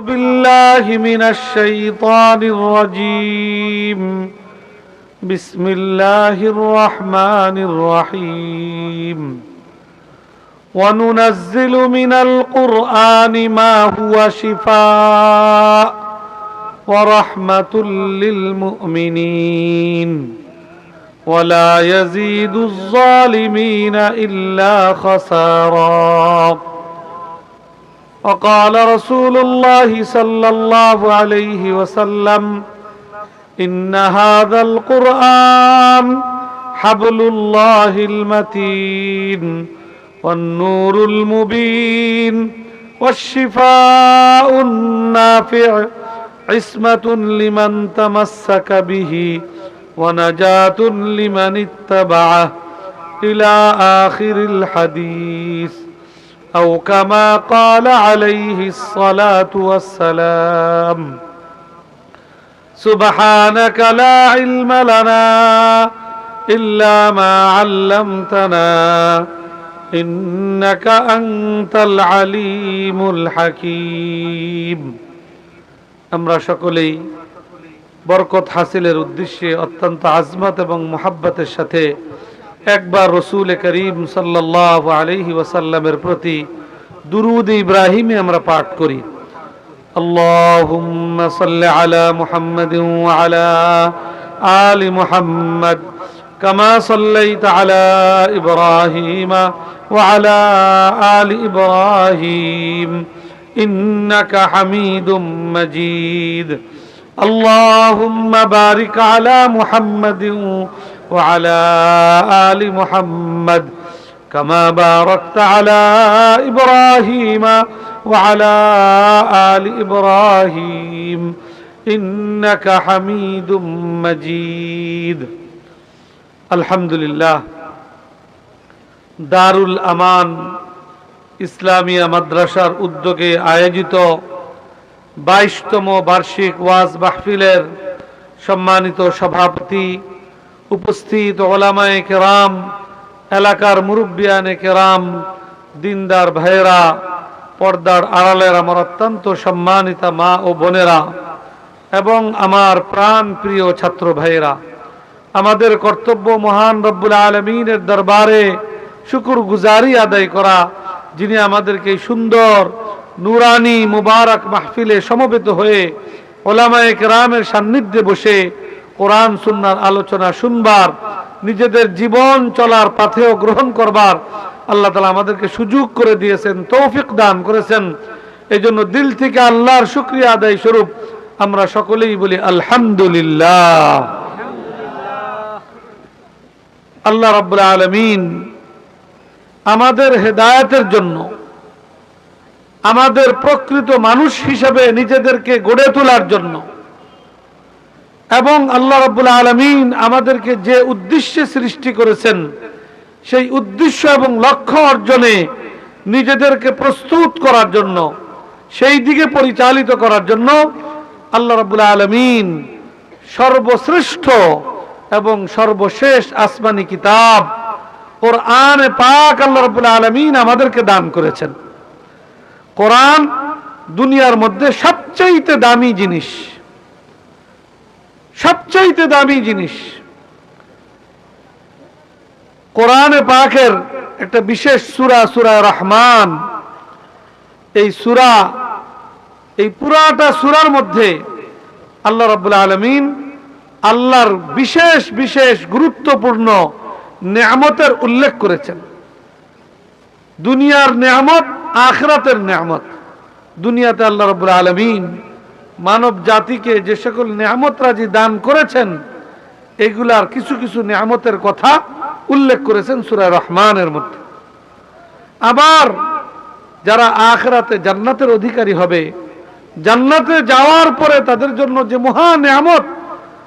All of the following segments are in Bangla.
بالله من الشيطان الرجيم. بسم الله الرحمن الرحيم. وننزل من القرآن ما هو شفاء ورحمة للمؤمنين. ولا يزيد الظالمين إلا خسارا. وقال رسول الله صلى الله عليه وسلم إن هذا القرآن حبل الله المتين والنور المبين والشفاء النافع عصمة لمن تمسك به ونجاة لمن اتبعه إلى آخر الحديث أو كما قال عليه الصلاة والسلام سبحانك لا علم لنا إلا ما علمتنا إنك أنت العليم الحكيم আমরা সকলেই বরকত হাসিলের উদ্দেশ্যে অত্যন্ত আজমত এবং মোহাব্বতের সাথে একবার রসুল করিম সাল্লাহ আলহি ওয়াসাল্লামের প্রতি দুরুদ ইব্রাহিমে আমরা পাঠ করি اللهم صل على محمد وعلى آل محمد كما صليت على إبراهيم وعلى آل إبراهيم إنك حميد مجيد اللهم بارك على محمد وعلى آل محمد كما باركت على إبراهيم وعلى آل إبراهيم إنك حميد مجيد الحمد لله দারুল আমান ইসলামিয়া মাদ্রাসার উদ্যোগে আয়োজিত বাইশতম বার্ষিক ওয়াজ মাহফিলের সম্মানিত সভাপতি উপস্থিত ওলামায়ে কেরাম, এলাকার মুরব্বিয়ানে কেরাম, দিনদার ভাইয়েরা, পর্দার আড়ালের আমার অত্যন্ত সম্মানিতা মা ও বোনেরা এবং আমার প্রাণ প্রিয় ছাত্র ভাইয়েরা, আমাদের কর্তব্য মহান রব্বুল আলমিনের দরবারে শুকুর গুজারি আদায় করা, যিনি আমাদেরকে সুন্দর, নুরানি, মুবারক মাহফিলে সমবেত হয়ে ওলামায়ে রামের সান্নিধ্যে বসে কোরআন, সুন্নার আলোচনা শুনবার, নিজেদের জীবন চলার পাথেও গ্রহণ করবার, আল্লাহ তালা আমাদেরকে সুযোগ করে দিয়েছেন, তৌফিক দান করেছেন। এই জন্য দিল থেকে আল্লাহর শুক্রিয়া আদায় স্বরূপ আমরা সকলেই বলি আলহামদুলিল্লাহ। আল্লাহ রব্বুল আলমিন আমাদের হেদায়তের জন্য, আমাদের প্রকৃত মানুষ হিসেবে নিজেদেরকে গড়ে তোলার জন্য এবং আল্লাহ রব্বুল আলমিন আমাদেরকে যে উদ্দেশ্যে সৃষ্টি করেছেন, সেই উদ্দেশ্য এবং লক্ষ্য অর্জনে নিজেদেরকে প্রস্তুত করার জন্য, সেই দিকে পরিচালিত করার জন্য আল্লাহ রব্বুল আলমিন সর্বশ্রেষ্ঠ এবং সর্বশেষ আসমানি কিতাব ওর আন পাক আল্লাহ রব্বুল আলমিন আমাদেরকে দান করেছেন। কোরআন দুনিয়ার মধ্যে সবচাইতে দামি জিনিস। সবচাইতে দামি জিনিস। কোরআনে পাকের একটা বিশেষ সুরা সুরা রহমান। এই সুরা, এই পুরাটা সুরার মধ্যে আল্লাহ রাবুল আলমিন আল্লাহর বিশেষ বিশেষ গুরুত্বপূর্ণ নেয়ামতের উল্লেখ করেছেন। দুনিয়ার নেয়ামত, আখরাতের নেয়ামত। দুনিয়াতে আল্লাহ রবুল আলমিন মানব জাতিকে যে সকল নেয়ামত রাজি দান করেছেন এগুলার কিছু কিছু নেয়ামতের কথা উল্লেখ করেছেন সুরায় রহমানের মধ্যে। আবার যারা আখরাতে জান্নাতের অধিকারী হবে, জান্নাতে যাওয়ার পরে তাদের জন্য যে মহা নেয়ামত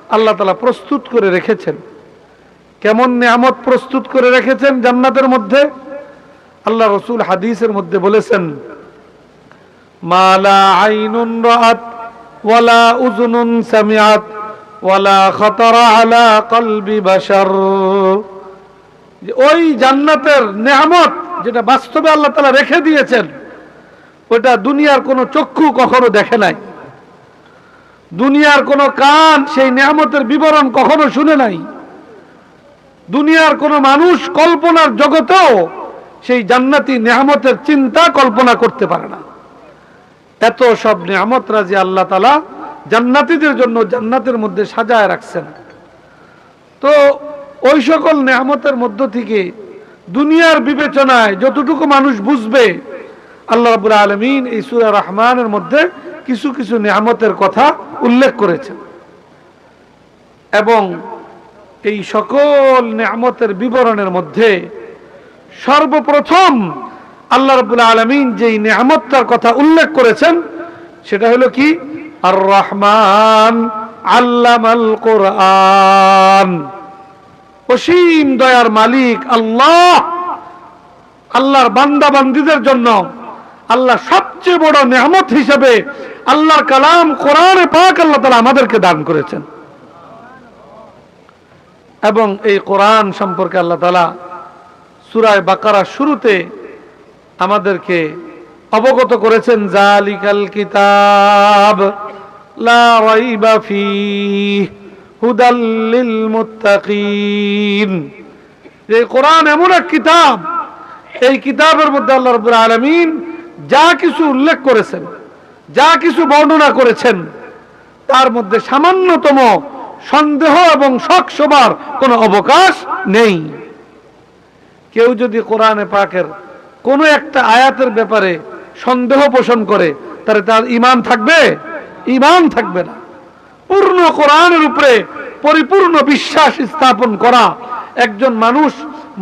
আল্লাহ তালা প্রস্তুত করে রেখেছেন। কেমন নেয়ামত প্রস্তুত করে রেখেছেন জান্নাতের মধ্যে? আল্লাহ রসুল হাদিসের মধ্যে বলেছেন, মালা আইনুন রাত ওই জান্নাতের নেয়ামত যেটা বাস্তবে আল্লাহ তালা রেখে দিয়েছেন, ওটা দুনিয়ার কোনো চক্ষু কখনো দেখে নাই। দুনিয়ার কোনো কান সেই নেহামতের বিবরণ কখনো শুনে নাই। দুনিয়ার কোনো মানুষ কল্পনার জগতেও সেই জান্নাতি নেহামতের চিন্তা কল্পনা করতে পারে না। এত সব নিয়ামত রাজি আল্লাহ তালা জান্নাতিদের জন্য জান্নাতের মধ্যে সাজায় রাখছেন। তো ওই সকল নেহামতের মধ্য থেকে দুনিয়ার বিবেচনায় যতটুকু মানুষ বুঝবে, আল্লাহ রাবুল আলমিন এই সুরা রহমানের মধ্যে কিছু কিছু নেহামতের কথা উল্লেখ করেছেন। এবং এই সকল নেহামতের বিবরণের মধ্যে সর্বপ্রথম আল্লাহ রাবুল আলমিন যেই নিয়ামতটার কথা উল্লেখ করেছেন, সেটা হলো কি? আর রহমান আল্লামাল কোরআন। অসীম দয়ার মালিক আল্লাহ। আল্লাহর বান্দা বান্দিদের জন্য আল্লাহ সবচেয়ে বড় নেহামত হিসেবে আল্লাহর কালাম কোরআনে পাক আল্লাহ তালা আমাদেরকে দান করেছেন। এবং এই কোরআন সম্পর্কে আল্লাহ তালা সুরায় বাকারা শুরুতে আমাদেরকে অবগত করেছেন, জালিকাল কিতাব লা রাইবা ফীহ হুদাল লিল মুত্তাকিন। এই কোরআন এমন এক কিতাব, এই কিতাবের মধ্যে আল্লাহ রাব্বুল আলামিন যা কিছু উল্লেখ করেছেন, যা কিছু বর্ণনা করেছেন, তার মধ্যে সামান্যতম সন্দেহ এবং শক সবার কোনো অবকাশ নেই। কেউ যদি কোরআনে পাকের কোনো একটা আয়াতের ব্যাপারে সন্দেহ পোষণ করে, তাহলে তার ইমান থাকবে? ইমান থাকবে না। পূর্ণ কোরআনের উপরে পরিপূর্ণ বিশ্বাস স্থাপন করা একজন মানুষ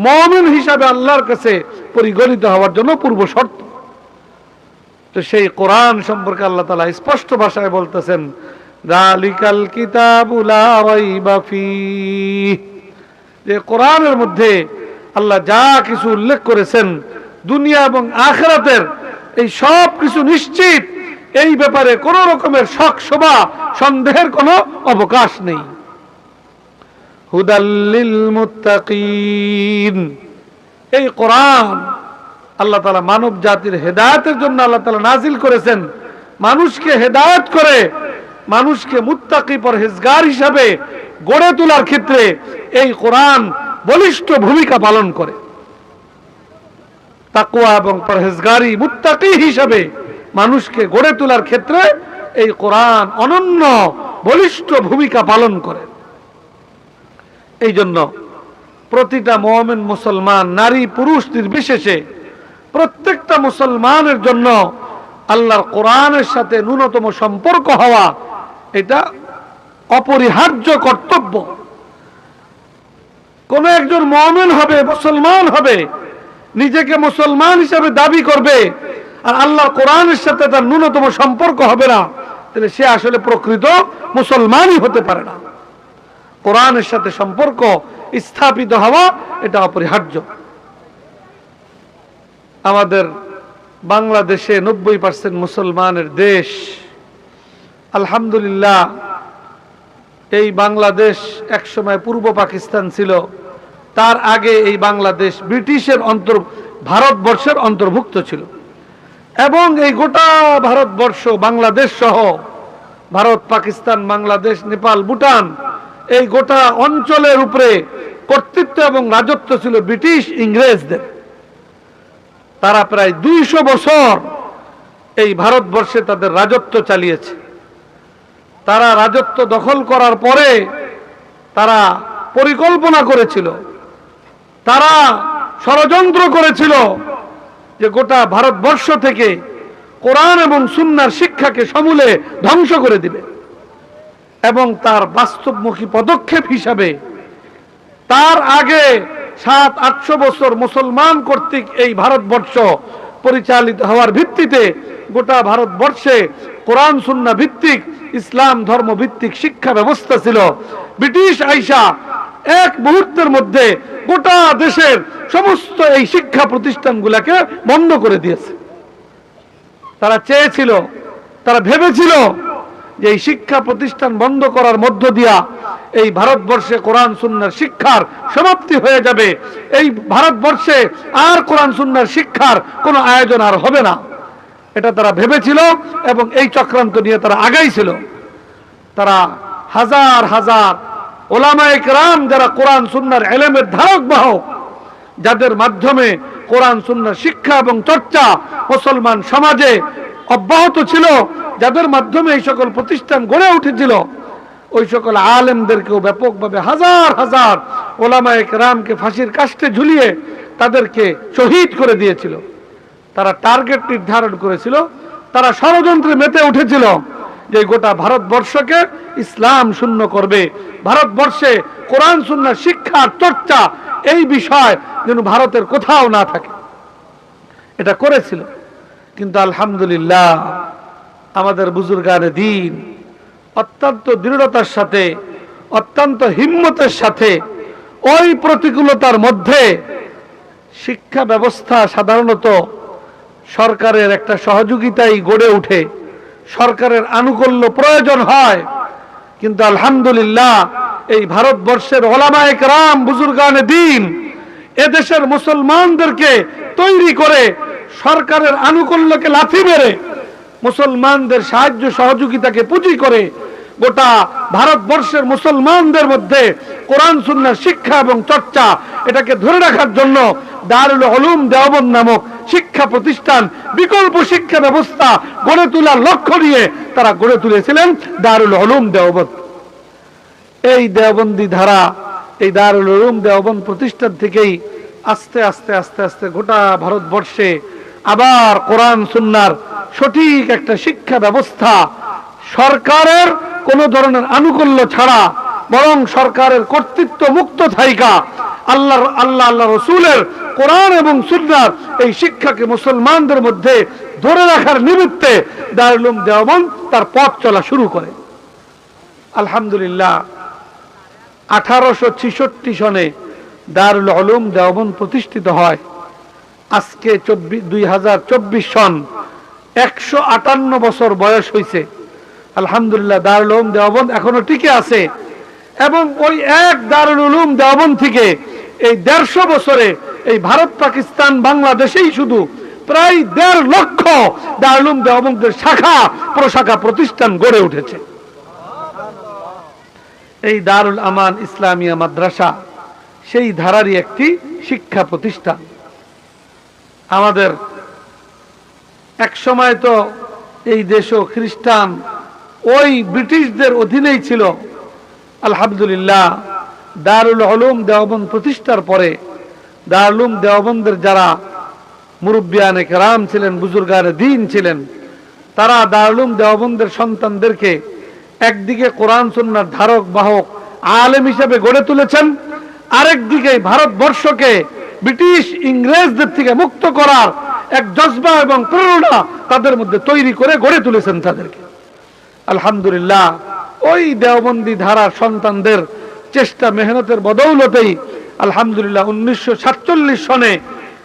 মমিন হিসাবে আল্লাহর কাছে পরিগণিত হওয়ার জন্য পূর্ব শর্ত। তো সেই কোরআন সম্পর্কে আল্লাহ তালা স্পষ্ট ভাষায় বলতেছেন রালিকাল কিতাবুলা যে কোরআনের মধ্যে আল্লাহ যা কিছু উল্লেখ করেছেন দুনিয়া এবং আখরাতের এই সব কিছু নিশ্চিত, এই ব্যাপারে কোন রকমের শখ, শোভা, সন্দেহের কোনো অবকাশ নেই। হুদাল্লিল এই কোরআন আল্লাহ তালা মানব জাতির হেদায়তের জন্য আল্লাহ তালা নাজিল করেছেন। মানুষকে হেদায়ত করে, মানুষকে মুত্তাকি পরহেজগার হিসাবে গড়ে তোলার ক্ষেত্রে এই কোরআন বলিষ্ঠ ভূমিকা পালন করে। তাকুয়া এবং পরহেজগারি মুত্তাকি হিসাবে মানুষকে গড়ে তোলার ক্ষেত্রে এই কোরআন অনন্য, বলিষ্ঠ ভূমিকা পালন করে। এই জন্য প্রতিটা মোহামেন মুসলমান, নারী, পুরুষ নির্বিশেষে প্রত্যেকটা মুসলমানের জন্য আল্লাহর কোরআনের সাথে ন্যূনতম সম্পর্ক হওয়া এটা অপরিহার্য কর্তব্য। কোন একজন মমিন হবে, মুসলমান হবে নিজেকে মুসলমান হিসেবে দাবি করবে আর আল্লাহ কোরআনের সাথে তার ন্যূনতম সম্পর্ক হবে না, তাহলে সে আসলে প্রকৃত মুসলমানই হতে পারে না। কোরআনের সাথে সম্পর্ক স্থাপিত হওয়া এটা অপরিহার্য। আমাদের বাংলাদেশে নব্বই পার্সেন্ট মুসলমানের দেশ, আলহামদুলিল্লাহ, এই বাংলাদেশ একসময় পূর্ব পাকিস্তান ছিল। তার আগে এই বাংলাদেশ ব্রিটিশের অন্তর, ভারতবর্ষের অন্তর্ভুক্ত ছিল। এবং এই গোটা ভারতবর্ষ, বাংলাদেশ সহ ভারত, পাকিস্তান, বাংলাদেশ, নেপাল, ভুটান এই গোটা অঞ্চলের উপরে কর্তৃত্ব এবং রাজত্ব ছিল ব্রিটিশ ইংরেজদের। তারা প্রায় দুইশো বছর এই ভারতবর্ষে তাদের রাজত্ব চালিয়েছে। তারা রাজত্ব দখল করার পরে তারা পরিকল্পনা করেছিল তারা ষড়যন্ত্র করেছিল যে গোটা ভারতবর্ষ থেকে কোরআন এবং সুন্নার শিক্ষাকে সমূলে ধ্বংস করে দিবে। এবং তার বাস্তবমুখী পদক্ষেপ হিসাবে তার আগে সাত, আটশো বছর মুসলমান কর্তৃক এই ভারতবর্ষ পরিচালিত হওয়ার ভিত্তিতে গোটা ভারতবর্ষে কোরআন, সুন্না ভিত্তিক, ইসলাম ধর্ম ভিত্তিক শিক্ষা ব্যবস্থা ছিল। ব্রিটিশ আইসা এক মুহূর্তের মধ্যে গোটা দেশের সমস্ত এই শিক্ষা প্রতিষ্ঠানগুলোকে বন্ধ করে দিয়েছে। তারা চেয়েছিল, তারা ভেবেছিল যে এই শিক্ষা প্রতিষ্ঠান বন্ধ করার মধ্য দিয়া এই ভারতবর্ষে কোরআন সুন্নার শিক্ষার সমাপ্তি হয়ে যাবে। এই ভারতবর্ষে আর কোরআন সুন্নার শিক্ষার কোনো আয়োজন আর হবে না। এটা তারা ভেবেছিল এবং এই চক্রান্ত নিয়ে তারা আগাইছিল। তারা হাজার হাজার ওলামায়ে কেরাম যারা কোরআন, সুন্নার এলেমের ধারক বাহক, যাদের মাধ্যমে কোরআন, সুন্নার শিক্ষা এবং চর্চা মুসলমান সমাজে অব্যাহত ছিল, যাদের মাধ্যমে এই সকল প্রতিষ্ঠান গড়ে উঠেছিল, ওই সকল আলেমদেরকেও ব্যাপকভাবে হাজার হাজার ওলামায়ে কেরামকে ফাঁসির কাষ্টে ঝুলিয়ে তাদেরকে শহীদ করে দিয়েছিল। তারা টার্গেট নির্ধারণ করেছিল, তারা ষড়যন্ত্রে মেতে উঠেছিল। যে গোটা ভারতবর্ষকে ইসলাম শূন্য করবে। ভারতবর্ষে কোরআন শূন্য শিক্ষা চর্চা এই বিষয় যেন ভারতের কোথাও না থাকে। এটা করেছিল। কিন্তু আলহামদুলিল্লাহ আমাদের বুজুর্গানে দিন অত্যন্ত দৃঢ়তার সাথে, অত্যন্ত হিম্মতের সাথে ওই প্রতিকূলতার মধ্যে শিক্ষা ব্যবস্থা সাধারণত সরকারের একটা সহযোগিতাই গড়ে ওঠে সরকারের আনুকূল্য প্রয়োজন হয়। কিন্তু আলহামদুলিল্লাহ, এই ভারতবর্ষের ওলামায়ে রাম বুজুর্গানে দিন, এদেশের মুসলমানদেরকে তৈরি করে সরকারের আনুকূল্যকে লাথি মেরে, মুসলমানদের সাহায্য সহযোগিতাকে পুঁজি করে গোটা ভারতবর্ষের মুসলমানদের মধ্যে কোরআন সুন্নার শিক্ষা এবং চর্চা এটাকে ধরে রাখার জন্য দারুল হলুম দেওবন্দ নামক শিক্ষা প্রতিষ্ঠান, বিকল্প শিক্ষা ব্যবস্থা গড়ে তোলার লক্ষ্য নিয়ে তারা গড়ে তুলেছিলেন দারুল হলুম দেওবন্দ। এই দেওবন্দি ধারা, এই দারুল উলুম দেওবন্দ প্রতিষ্ঠান থেকেই আস্তে আস্তে আস্তে আস্তে গোটা ভারতবর্ষে আবার কোরআন সুন্নার সঠিক একটা শিক্ষা ব্যবস্থা সরকারের কোন ধরনের আনুকূল্য ছাড়া বরং সরকারের কর্তৃত্ব মুক্ত থাইকা আল্লাহ আল্লাহ আল্লাহ রসুলের কোরআন এবং সুন্নার এই শিক্ষাকে মুসলমানদের মধ্যে ধরে রাখার নিমিত্তে দারুলুম দেওবন্দ তার পথ চলা শুরু করে। আলহামদুলিল্লাহ, আঠারোশো ছিষট্টি সনে দারুল আলম দেওবন প্রতিষ্ঠিত হয়। আজকে চব্বিশ দুই হাজার চব্বিশ সন একশো আটান্ন বছর বয়স হয়েছে আলহামদুলিল্লাহ, দারুল উলুম দেওবন এখনও টিকে আছে। এবং ওই এক দারুল উলুম দেওবন থেকে এই দেড়শো বছরে এই ভারত, পাকিস্তান, বাংলাদেশেই শুধু প্রায় দেড় লক্ষ দারুলুম দেওবন্দের শাখা, প্রশাখা প্রতিষ্ঠান গড়ে উঠেছে। এই দারুল আমান ইসলামিয়া মাদ্রাসা সেই ধারারই একটি শিক্ষা প্রতিষ্ঠান। আমাদের এক সময় তো এই দেশও খ্রিস্টান, ওই ব্রিটিশদের অধীনেই ছিল আলহামদুলিল্লাহ, দারুল আলম দেওবন্দ প্রতিষ্ঠার পরে, দারুল দেওবন্দের যারা মুরব্বিয়ানে কেরাম ছিলেন বুজুর্গানে দিন ছিলেন, তারা দারুল দেওবন্দের সন্তানদেরকে একদিকে কোরআন সন্ন্যার ধারক, বাহক, আলেম হিসেবে গড়ে তুলেছেন, আরেকদিকে ভারতবর্ষকে ব্রিটিশ ইংরেজদের থেকে মুক্ত করার এক জজবা এবং প্রেরণা তাদের মধ্যে তৈরি করে গড়ে তুলেছেন তাদেরকে। আলহামদুলিল্লাহ ওই দেওবন্দি ধারার সন্তানদের চেষ্টা মেহনতের বদৌলতেই আলহামদুলিল্লাহ উনিশশো সাতচল্লিশ সনে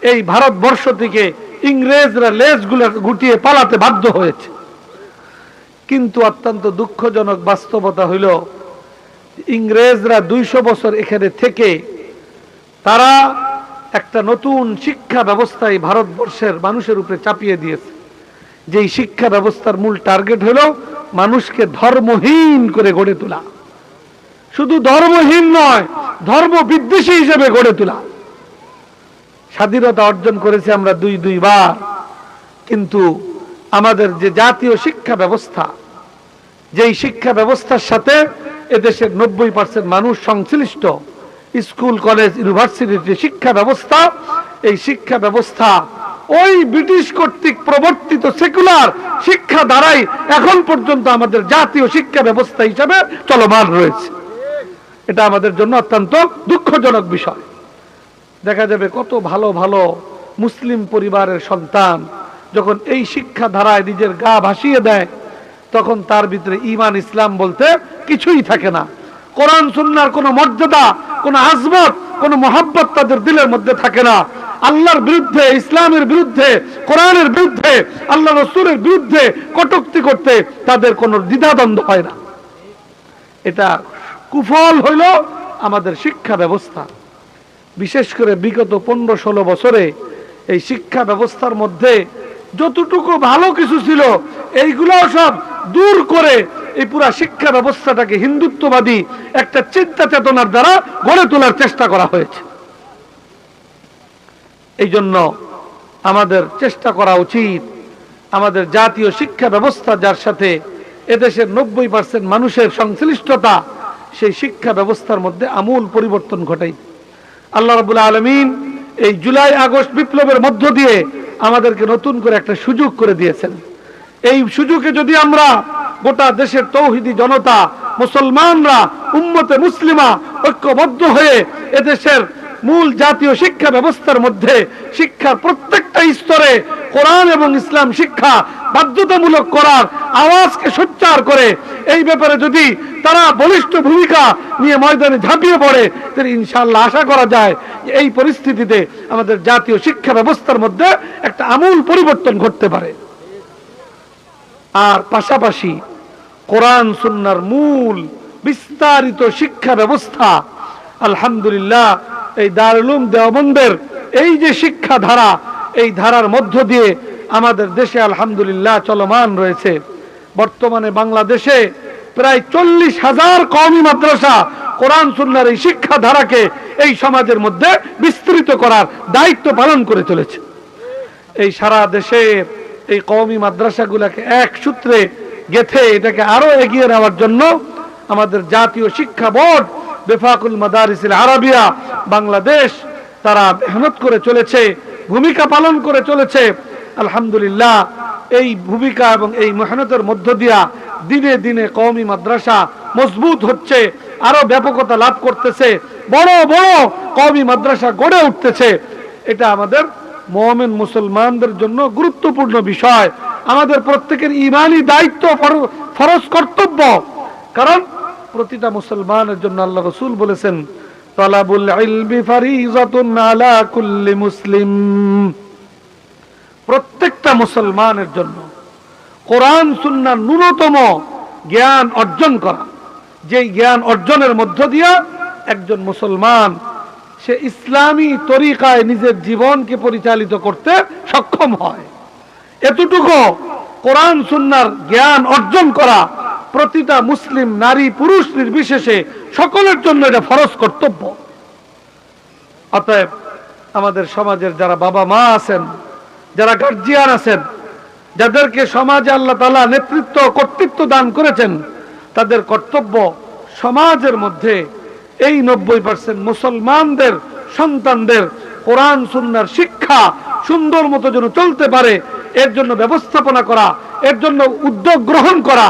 এই ভারতবর্ষ থেকে ইংরেজরা লেজগুলো গুটিয়ে পালাতে বাধ্য হয়েছে। কিন্তু অত্যন্ত দুঃখজনক বাস্তবতা হইল, ইংরেজরা দুইশো বছর এখানে থেকে তারা একটা নতুন শিক্ষা ব্যবস্থায় ভারতবর্ষের মানুষের উপরে চাপিয়ে দিয়েছে। যেই শিক্ষা ব্যবস্থার মূল টার্গেট হল মানুষকে ধর্মহীন করে গড়ে তোলা। শুধু ধর্মহীন নয়, ধর্ম বিদ্বেষী হিসেবে গড়ে তোলা। স্বাধীনতা অর্জন করেছে আমরা দুই দুইবার, কিন্তু আমাদের যে জাতীয় শিক্ষা ব্যবস্থা, যেই শিক্ষা ব্যবস্থার সাথে এদেশের নব্বই পার্সেন্ট মানুষ সংশ্লিষ্ট, স্কুল, কলেজ, ইউনিভার্সিটির যে শিক্ষা ব্যবস্থা, এই শিক্ষা ব্যবস্থা ওই ব্রিটিশ কর্তৃক প্রবর্তিত সেকুলার শিক্ষা দ্বারাই এখন পর্যন্ত আমাদের জাতীয় শিক্ষা ব্যবস্থা হিসাবে চলমান রয়েছে। এটা আমাদের জন্য অত্যন্ত দুঃখজনক বিষয়। দেখা যাবে কত ভালো ভালো মুসলিম পরিবারের সন্তান যখন এই শিক্ষা ধারায় নিজের গা ভাসিয়ে দেয়, তখন তার ভিতরে ইমান ইসলাম বলতে কিছুই থাকে না। কোরআন, সুন্নার কোনো মর্যাদা, কোনো আজমত, কোনো মহাব্বত তাদের দিলের মধ্যে থাকে না। আল্লাহর বিরুদ্ধে, ইসলামের বিরুদ্ধে, কোরআনের বিরুদ্ধে, আল্লাহ রসুলের বিরুদ্ধে কটুক্তি করতে তাদের কোনো দ্বিধাদ্বন্দ্ব হয় না। এটা কুফল হইল আমাদের শিক্ষা ব্যবস্থা। বিশেষ করে বিগত পনেরো ষোলো বছরে এই শিক্ষা ব্যবস্থার মধ্যে যতটুকু ভালো কিছু ছিল এইগুলো সব দূর করে এই পুরা শিক্ষা ব্যবস্থাটাকে হিন্দুত্ববাদী একটা চিন্তা চেতনার দ্বারা গড়ে তোলার চেষ্টা করা হয়েছে। এই জন্য আমাদের চেষ্টা করা উচিত। আমাদের জাতীয় শিক্ষা ব্যবস্থা যার সাথে এদেশের নব্বই পার্সেন্ট মানুষের সংশ্লিষ্টতা, সেই শিক্ষা ব্যবস্থার মধ্যে আমূল পরিবর্তন ঘটাই। আল্লাহ রাবুল আলমিন এই জুলাই, আগস্ট বিপ্লবের মধ্য দিয়ে আমাদেরকে নতুন করে একটা সুযোগ করে দিয়েছেন। এই সুযোগে যদি আমরা গোটা দেশের তৌহিদি জনতা, মুসলমানরা, উম্মতে মুসলিমা ঐক্যবদ্ধ হয়ে এদেশের মূল জাতীয় শিক্ষা ব্যবস্থার মধ্যে শিক্ষার প্রত্যেকটা স্তরে কোরআন এবং ইসলাম শিক্ষা বাধ্যতামূলক করার আওয়াজকে সোচ্চার করে, এই ব্যাপারে যদি তারা বলিষ্ঠ ভূমিকা নিয়ে ময়দানে ঝাঁপিয়ে পড়ে, তাহলে ইনশাল্লাহ আশা করা যায় এই পরিস্থিতিতে আমাদের জাতীয় শিক্ষা ব্যবস্থার মধ্যে একটা আমূল পরিবর্তন ঘটতে পারে। আর পাশাপাশি কোরআন সুন্নার মূল বিস্তারিত শিক্ষা ব্যবস্থা, আলহামদুলিল্লাহ এই দারুলুম দেওবন্দের এই যে শিক্ষা ধারা এই ধারার মধ্য দিয়ে আমাদের দেশে আলহামদুলিল্লাহ চলমান রয়েছে। বর্তমানে বাংলাদেশে প্রায় চল্লিশ হাজার কওমি মাদ্রাসা কোরআন, সুন্নার এই শিক্ষা ধারাকে এই সমাজের মধ্যে বিস্তৃত করার দায়িত্ব পালন করে চলেছে। এই সারা দেশের এই কওমি মাদ্রাসাগুলোকে এক সূত্রে গেথে এটাকে আরও এগিয়ে নেওয়ার জন্য আমাদের জাতীয় শিক্ষা বোর্ড বেফাকুল মাদারিসিল আরাবিয়া। বাংলাদেশ তারা মেহনত করে চলেছে, ভূমিকা পালন করে চলেছে। আলহামদুলিল্লাহ, এই ভূমিকা এবং এই মেহনতের মধ্য দিয়া দিনে দিনে কওমি মাদ্রাসা মজবুত হচ্ছে, আরও ব্যাপকতা লাভ করতেছে, বড় বড় কওমি মাদ্রাসা গড়ে উঠতেছে। এটা আমাদের মোহামেন মুসলমানদের জন্য গুরুত্বপূর্ণ বিষয়। আমাদের প্রত্যেকের ইমানি দায়িত্ব ফর- ফরজ কর্তব্য। কারণ প্রতিটা মুসলমানের জন্য আল্লাহ রসুল বলেছেন, তলাবুল ইলমি ফারিজাতুন আলা কুল্লি মুসলিম। প্রত্যেকটা মুসলমানের জন্য কোরআন সুন্নার ন্যূনতম জ্ঞান অর্জন করা। যেই জ্ঞান অর্জনের মধ্য দিয়া একজন মুসলমান সে ইসলামী তরিকায় নিজের জীবনকে পরিচালিত করতে সক্ষম হয়। এতটুকু কোরআন সুন্নার জ্ঞান অর্জন করা প্রতিটা মুসলিম, নারী, পুরুষ নির্বিশেষে সকলের জন্য এটা ফরজ কর্তব্য। অতএব আমাদের সমাজের যারা বাবা মা আছেন, যারা গার্জিয়ান আছেন, যাদেরকে সমাজে আল্লাহ তালা নেতৃত্ব, কর্তৃত্ব দান করেছেন, তাদের কর্তব্য সমাজের মধ্যে এই নব্বই পার্সেন্ট মুসলমানদের, সন্তানদের কোরআন, সুন্নার শিক্ষা সুন্দর মতো যেন চলতে পারে এর জন্য ব্যবস্থাপনা করা, এর জন্য উদ্যোগ গ্রহণ করা,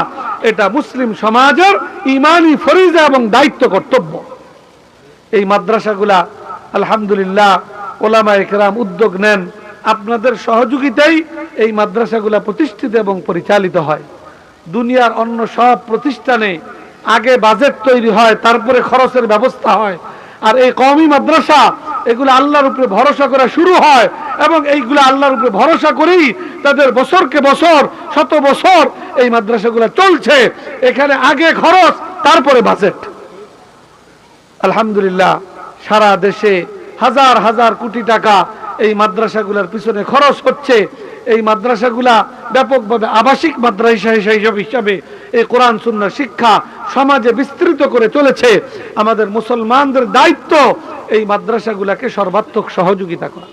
এটা মুসলিম সমাজের ইমানি ফরিজা এবং দায়িত্ব কর্তব্য। এই মাদ্রাসাগুলা, আলহামদুলিল্লাহ ওলামা একরাম উদ্যোগ নেন। আপনাদের সহযোগিতাই এই মাদ্রাসাগুলা প্রতিষ্ঠিত এবং পরিচালিত হয়। দুনিয়ার অন্য সব প্রতিষ্ঠানে আগে বাজেট তৈরি হয়, তারপরে খরচের ব্যবস্থা হয়। আর এই কওমি মাদ্রাসা এগুলো আল্লাহর উপরে ভরসা করা শুরু হয় এবং এইগুলো আল্লাহর উপরে ভরসা করেই তাদের বছরকে বছর, শত বছর এই মাদ্রাসাগুলো চলছে। এখানে আগে খরচ, তারপরে বাজেট আলহামদুলিল্লাহ, সারা দেশে হাজার হাজার কোটি টাকা এই মাদ্রাসাগুলোর পিছনে খরচ হচ্ছে। এই মাদ্রাসাগুলা ব্যাপকভাবে আবাসিক মাদ্রাসা হিসাবে হিসাবে এই কোরআন, সুন্নাহ, শিক্ষা সমাজে বিস্তৃত করে চলেছে। আমাদের মুসলমানদের দায়িত্ব এই মাদ্রাসাগুলাকে সর্বাত্মক সহযোগিতা করা।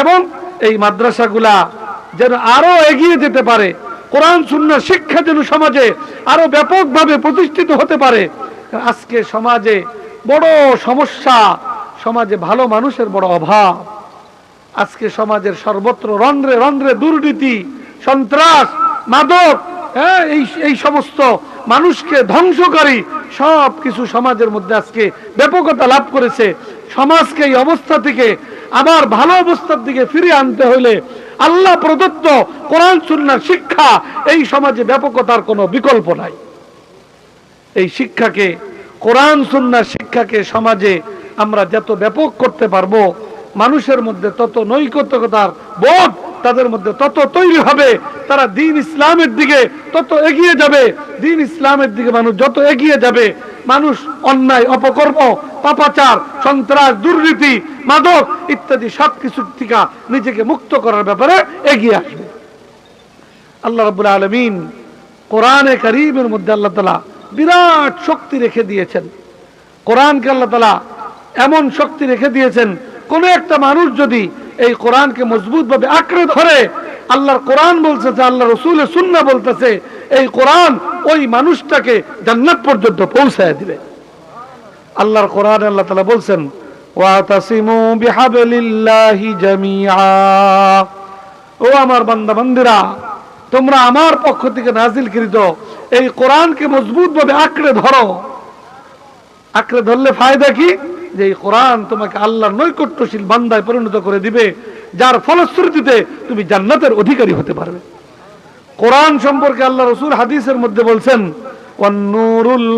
এবং এই মাদ্রাসাগুলা যেন আরও এগিয়ে যেতে পারে, কোরআন, সুন্নাহ, শিক্ষা যেন সমাজে আরও ব্যাপকভাবে প্রতিষ্ঠিত হতে পারে। আজকে সমাজে বড় সমস্যা, সমাজে ভালো মানুষের বড় অভাব। আজকে সমাজের সর্বত্র রন্ধ্রে রন্ধ্রে দুর্নীতি, সন্ত্রাস, মাদক হ্যাঁ এই সমস্ত মানুষকে ধ্বংসকারী সব কিছু সমাজের মধ্যে আজকে ব্যাপকতা লাভ করেছে। সমাজকে এই অবস্থা থেকে, আবার ভালো অবস্থার দিকে ফিরিয়ে আনতে হলে আল্লাহ প্রদত্ত কোরআন সুন্নার শিক্ষা, এই সমাজে ব্যাপকতার কোনো বিকল্প নাই। এই শিক্ষাকে, কোরআন সুন্নার শিক্ষাকে সমাজে আমরা যত ব্যাপক করতে পারব মানুষের মধ্যে তত নৈকট্যতার বোধ তাদের মধ্যে তত তৈরি হবে, তারা দিন ইসলামের দিকে তত এগিয়ে যাবে। দিন ইসলামের দিকে মানুষ যত এগিয়ে যাবে, মানুষ অন্যায়, অপকর্ম, পাপাচার, সন্ত্রাস, দুর্নীতি, মাদক ইত্যাদি সব কিছু থেকে নিজেকে মুক্ত করার ব্যাপারে এগিয়ে আসবে। আল্লাহ রাবুল আলমিন কোরআনে করিমের মধ্যে আল্লাহ তালা বিরাট শক্তি রেখে দিয়েছেন। কোরআনকে আল্লাহ তালা এমন শক্তি রেখে দিয়েছেন কোন একটা মানুষ যদি এই কোরআনকে মজবুত ভাবে আঁকড়ে ধরে, আল্লাহর কোরআন বলতেছে আল্লাহ রসুলের সুন্না বলতেছে, এই কোরআন ওই মানুষটাকে জান্নাত পর্যন্ত পৌঁছায় দিবে। আল্লাহর কোরআন আল্লাহ তালা বলছেন, ওয়াতাসিমু বিহাবলিল্লাহি ও আমার বান্দা বান্দিরা তোমরা আমার পক্ষ থেকে নাজিলকৃত এই কোরআনকে মজবুত ভাবে আঁকড়ে ধরো। আঁকড়ে ধরলে ফায়দা কি? যে এই কোরআন তোমাকে আল্লাহর নৈকট্যশীল বান্দায় পরিণত করে দিবে, যার ফলশ্রুতিতে তুমি জান্নাতের অধিকারী হতে পারবে। কোরআন সম্পর্কে আল্লাহ রসুল হাদিসের মধ্যে বলছেন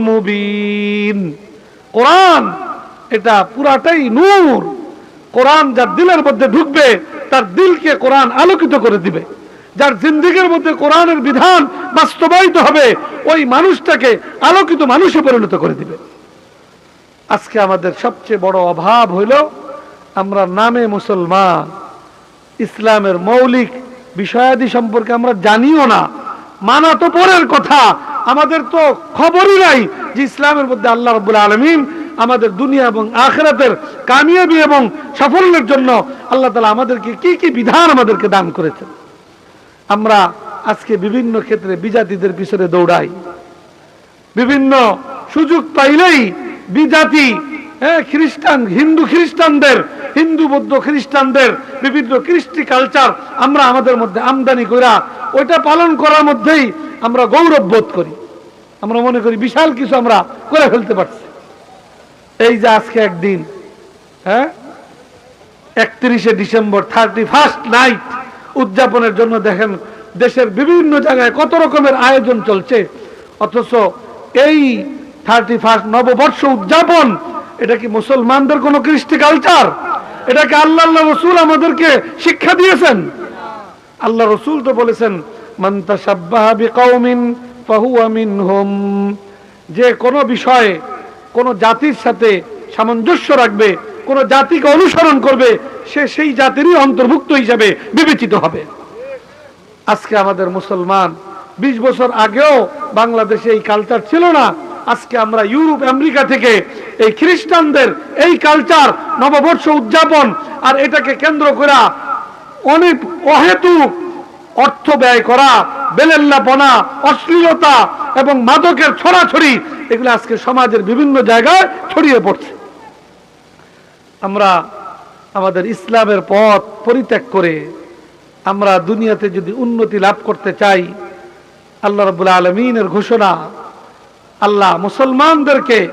মুবিন। কোরআন এটা পুরাটাই নূর। কোরআন যার দিলের মধ্যে ঢুকবে, তার দিলকে কোরআন আলোকিত করে দিবে। যার জিন্দিগির মধ্যে কোরআনের বিধান বাস্তবায়িত হবে, ওই মানুষটাকে আলোকিত মানুষে পরিণত করে দিবে। আজকে আমাদের সবচেয়ে বড় অভাব হইল আমরা নামে মুসলমান। ইসলামের মৌলিক বিষয়াদি সম্পর্কে আমরা জানিও না। মানা তো পরের কথা। আমাদের তো খবরই নাই যে ইসলামের মধ্যে আল্লাহ রব্বুল আলমিন আমাদের দুনিয়া এবং আখেরাতের কামিয়াবি এবং সাফল্যের জন্য আল্লাহ তালা আমাদেরকে কি কি বিধান আমাদেরকে দান করেছেন। আমরা আজকে বিভিন্ন ক্ষেত্রে বিজাতিদের পিছনে দৌড়াই। বিভিন্ন সুযোগ পাইলেই বিজাতি হ্যাঁ খ্রিস্টান, হিন্দু খ্রিস্টানদের, হিন্দু, বৌদ্ধ খ্রিস্টানদের বিভিন্ন কৃষ্টি কালচার আমরা আমাদের মধ্যে আমদানি করা ওইটা পালন করার মধ্যেই আমরা গৌরব বোধ করি। আমরা মনে করি বিশাল কিছু আমরা করে ফেলতে পারছি। এই যে আজকে একদিন হ্যাঁ একত্রিশে ডিসেম্বর থার্টি ফার্স্ট নাইট উদযাপনের জন্য দেখেন দেশের বিভিন্ন জায়গায় কত রকমের আয়োজন চলছে। অথচ এই থার্টি ফার্স্ট নববর্ষ উদযাপন, এটা কি মুসলমানদের কোন কৃষ্টি কালচার এটাকে আল্লাহ রসুল আমাদেরকে শিক্ষা দিয়েছেন? আল্লাহ রসুল তো বলেছেন যে কোন বিষয়ে কোন জাতির সাথে সামঞ্জস্য রাখবে, কোন জাতিকে অনুসরণ করবে, সে সেই জাতিরই অন্তর্ভুক্ত হিসাবে বিবেচিত হবে। আজকে আমাদের মুসলমান ২০ বছর আগেও বাংলাদেশে এই কালচার ছিল না। আজকে আমরা ইউরোপ, আমেরিকা থেকে এই খ্রিস্টানদের এই কালচার নববর্ষ উদযাপন আর এটাকে কেন্দ্র করা অনেক অহেতুক অর্থ ব্যয় করা, বেলেল্লাপনা, অশ্লীলতা এবং মাদকের ছড়াছড়ি এগুলো আজকে সমাজের বিভিন্ন জায়গায় ছড়িয়ে পড়ছে। আমরা আমাদের ইসলামের পথ পরিত্যাগ করে আমরা দুনিয়াতে যদি উন্নতি লাভ করতে চাই, আল্লাহ রবুল্লা আলমিনের ঘোষণা আল্লাহ মুসলমানদেরকে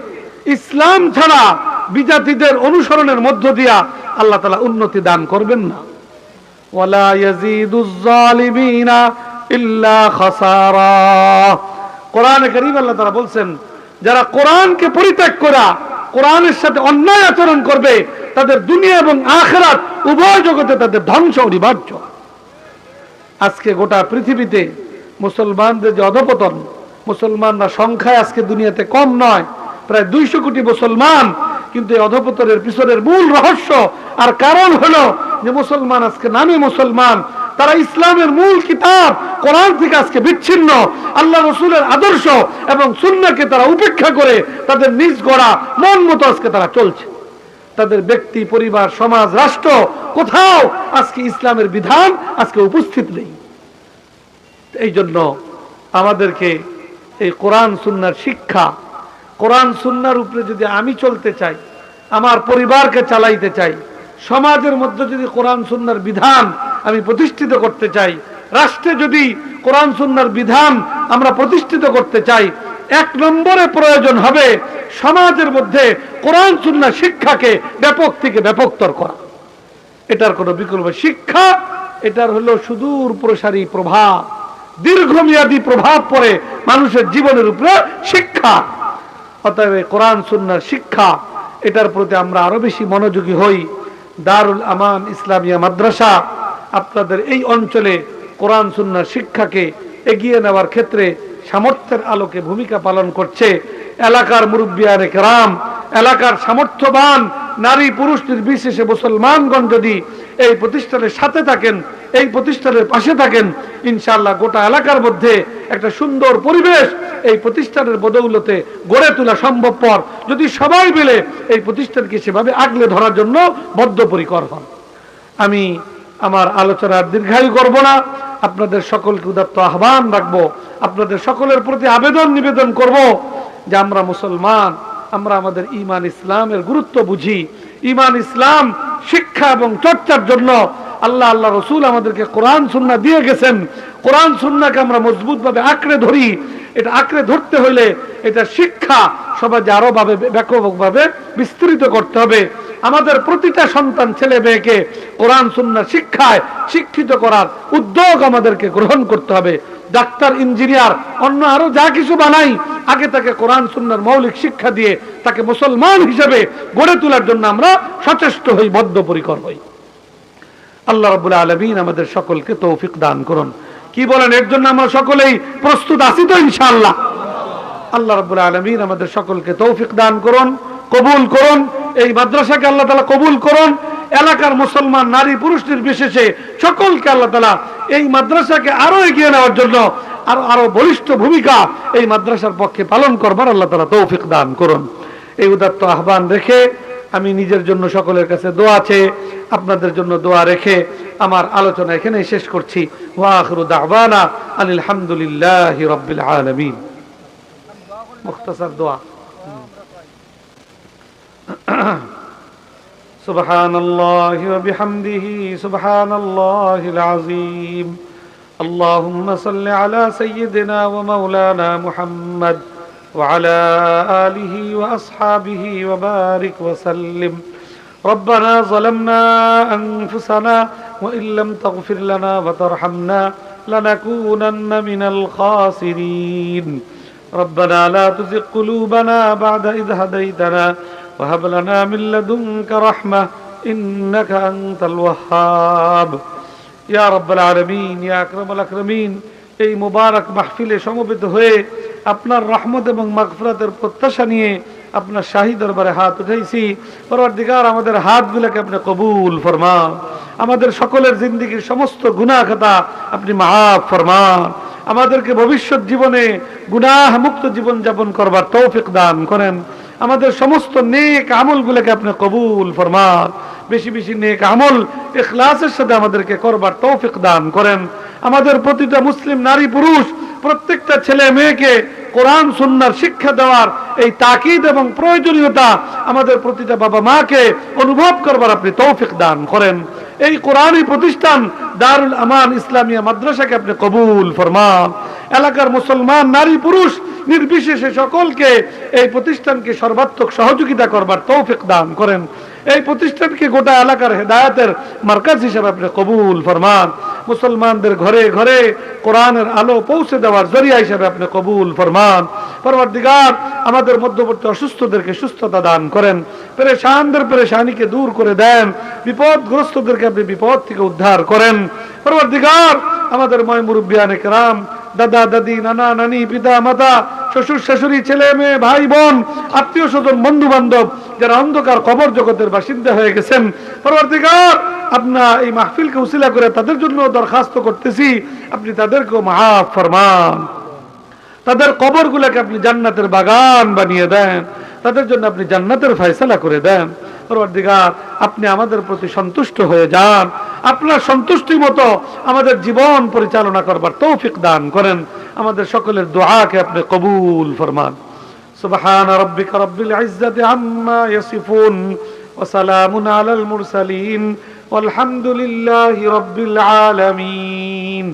ইসলাম ছাড়া বিজাতিদের অনুসরণের মধ্য দিয়া আল্লাহ তালা উন্নতি দান করবেন না। বলছেন যারা কোরআনকে পরিত্যাগ করা কোরআনের সাথে অন্যায় আচরণ করবে তাদের দুনিয়া এবং আখেরাত উভয় জগতে তাদের ধ্বংস অনিবার্য আজকে গোটা পৃথিবীতে মুসলমানদের যে অধপতন মুসলমানরা সংখ্যায় আজকে দুনিয়াতে কম নয়, প্রায় দুইশো কোটি মুসলমান, কিন্তু এই পিছনের মূল রহস্য আর কারণ হলো যে মুসলমান আজকে নামে মুসলমান, তারা ইসলামের মূল কিতাব, কোরআন থেকে আজকে বিচ্ছিন্ন, আল্লাহ রসুলের আদর্শ এবং সুন্নাকে তারা উপেক্ষা করে তাদের নিজ গড়া, মন মতো আজকে তারা চলছে। তাদের ব্যক্তি, পরিবার, সমাজ, রাষ্ট্র, কোথাও আজকে ইসলামের বিধান আজকে উপস্থিত নেই। এই জন্য আমাদেরকে এই কোরআন, সুন্নার শিক্ষা। কোরআন, সুন্নার উপরে যদি আমি চলতে চাই, আমার পরিবারকে চালাইতে চাই, সমাজের মধ্যে যদি কোরআন, সুন্নার বিধান আমি প্রতিষ্ঠিত করতে চাই, রাষ্ট্রে যদি কোরআন, সুন্নার বিধান আমরা প্রতিষ্ঠিত করতে চাই, এক নম্বরে প্রয়োজন হবে সমাজের মধ্যে কোরআন, সুন্নার শিক্ষাকে ব্যাপক থেকে ব্যাপকতর করা। এটার কোনো বিকল্প শিক্ষা, এটার হলো সুদূর প্রসারী প্রভাব। দীর্ঘমেয়াদী প্রভাব পড়ে মানুষের জীবনের উপরে শিক্ষা। অতএব কোরআন, সুন্নার শিক্ষা, এটার প্রতি আমরা আরও বেশি মনোযোগী হই। দারুল আমান ইসলামিয়া মাদ্রাসা আপনাদের এই অঞ্চলে কোরআন, সুন্নার শিক্ষাকে এগিয়ে নেওয়ার ক্ষেত্রে সামর্থ্যের আলোকে ভূমিকা পালন করছে। এলাকার মুরব্বিয়ারে কেরাম, এলাকার সামর্থ্যবান নারী পুরুষ নির্বিশেষে মুসলমানগণ যদি এই প্রতিষ্ঠানের সাথে থাকেন এই প্রতিষ্ঠানের পাশে থাকেন ইনশাআল্লাহ গোটা এলাকার মধ্যে একটা সুন্দর পরিবেশ এই প্রতিষ্ঠানের বদৌলতে গড়ে তোলা সম্ভবপর। যদি সবাই মিলে এই প্রতিষ্ঠানকে সেভাবে আগলে ধরার জন্য বদ্ধপরিকর হন। আমি আমার আলোচনার দীর্ঘায়ু করব না। আপনাদের সকলকে উদাত্ত আহ্বান রাখব। আপনাদের সকলের প্রতি আবেদন নিবেদন করব যে আমরা মুসলমান, আমরা আমাদের ইমান ইসলামের গুরুত্ব বুঝি। ইমান ইসলাম শিক্ষা এবং চর্চার জন্য আল্লাহ আল্লাহ রসুল আমাদেরকে কোরআন, সুন্না দিয়ে গেছেন। কোরআন, সুন্নাকে আমরা মজবুতভাবে আঁকড়ে ধরি। এটা আঁকড়ে ধরতে হইলে এটা শিক্ষা সমাজে আরও ভাবে ব্যাপকভাবে বিস্তৃত করতে হবে। আমাদের প্রতিটা সন্তান, ছেলে মেয়েকে কোরআন, সুন্না শিক্ষায় শিক্ষিত করার উদ্যোগ আমাদেরকে গ্রহণ করতে হবে। ডাক্তার, ইঞ্জিনিয়ার, অন্য আরও যা কিছু বানাই, আগে তাকে কোরআন, সুন্নার মৌলিক শিক্ষা দিয়ে তাকে মুসলমান হিসেবে গড়ে তোলার জন্য আমরা সচেষ্ট হই, বদ্ধপরিকর হই। আল্লাহ রাবুল আলমিন আমাদের সকলকে তৌফিক দান করুন। কি বলেন? এর জন্য আমরা সকলেই প্রস্তুত আছি তো ইনশাল্লাহ আল্লাহ রাবুল আলমিন আমাদের সকলকে তৌফিক দান করুন, কবুল করুন, এই মাদ্রাসাকে আল্লাহ তালা কবুল করুন, এলাকার মুসলমান, নারী, পুরুষ নির্বিশেষে সকলকে আল্লাহ তালা এই মাদ্রাসাকে আরও এগিয়ে নেওয়ার জন্য আরও আরও বলিষ্ঠ ভূমিকা এই মাদ্রাসার পক্ষে পালন করবার আল্লাহ তালা তৌফিক দান করুন। এই উদাত্ত আহ্বান রেখে আমি নিজের জন্য সকলের কাছে দোয়া আছে আপনাদের জন্য দোয়া রেখে আমার আলোচনা এখানে শেষ করছি ওয়াখরু দাওয়ানা আনিল হামদুলিল্লাহি রাব্বিল আলামিন মুখতাসার দোয়া سبحان الله وبحمده سبحان الله العظيم اللهم صل على سيدنا ومولانا محمد وعلى آله وأصحابه وبارك وسلم ربنا ظلمنا أنفسنا وإن لم تغفر لنا وترحمنا لنكونن من الخاسرين ربنا لا تزغ قلوبنا بعد إذ هديتنا وهب لنا من لدنك رحمة إنك أنت الوهاب يا رب العالمين يا أكرم الأكرمين এই মুবারক মাহফিলে সমবেত হয়ে আপনার রহমত এবং মাগফিরাতের প্রত্যাশা নিয়ে আপনার শাহী দরবারে হাত উঠাইছি। পরবর্তীকার, আমাদের হাতগুলোকে আপনি কবুল ফরমান। আমাদের সকলের জিন্দিগির সমস্ত গুনাহ খাতা আপনি মাফ ফরমান। আমাদেরকে ভবিষ্যৎ জীবনে গুনাহ মুক্ত জীবন যাপন করবার তৌফিক দান করেন। আমাদের সমস্ত নেক আমলগুলোকে আপনি কবুল ফরমান। বেশি বেশি নেক আমল এখলাসের সাথে আমাদেরকে করবার তৌফিক দান করেন। আমাদের প্রতিটা মুসলিম নারী পুরুষ প্রত্যেকটা ছেলে মেয়েকে কোরআন, সুন্নার শিক্ষা দেওয়ার এই তাকিদ এবং প্রয়োজনীয়তা আমাদের প্রতিটা বাবা মাকে অনুভব করবার আপনি তৌফিক দান করেন। এই কোরআনই প্রতিষ্ঠান দারুল আমান ইসলামিয়া মাদ্রাসাকে আপনি কবুল ফরমান। এলাকার মুসলমান, নারী, পুরুষ নির্বিশেষে সকলকে এই প্রতিষ্ঠানকে সর্বাত্মক সহযোগিতা করবার তৌফিক দান করেন। এই প্রতিষ্ঠানকে গোটা এলাকার হেদায়তের মার্কাজ হিসেবে আপনি কবুল ফরমান। মুসলমানদের ঘরে ঘরে কোরআনের আলো পৌঁছে দেওয়ার জরিয়া হিসেবে আপনি কবুল ফরমান। পরবর্তীকার, আমাদের মধ্যবর্তী অসুস্থদেরকে সুস্থতা দান করেন। পেরেশানদের পেরেশানিকে দূর করে দেন। বিপদগ্রস্তদেরকে আপনি বিপদ থেকে উদ্ধার করেন। পরবর্তীকার, আমাদের ময় মুরব্বিয়ানে কেরাম দাদা, দাদি, নানা, নানি, পিতা, মাতা, শ্বশুর, শাশুড়ি, ছেলে, মেয়ে, ভাই, বোন, আত্মীয় স্বজন বন্ধু বান্ধব যারা অন্ধকার কবর জগতের বাসিন্দা হয়ে গেছেন। পরবর্তীকার আপনার এই মাহফিলকে উসিলা করে তাদের জন্য দরখাস্ত করতেছি। আপনি তাদেরকেও মাফ ফরমান। তাদের কবরগুলোকে আপনি জান্নাতের বাগান বানিয়ে দেন। তাদের জন্য আপনি জান্নাতের ফয়সালা করে দেন পরবর্তীকার আপনি আমাদের প্রতি সন্তুষ্ট হয়ে যান আপনার সন্তুষ্টি মতো আমাদের জীবন পরিচালনা করবার তৌফিক দান করেন আমাদের সকলের দোয়াকে আপনি কবুল ফরমান سبحان ربك رب العزة عما يصفون وسلام على المرسلين والحمد لله رب العالمين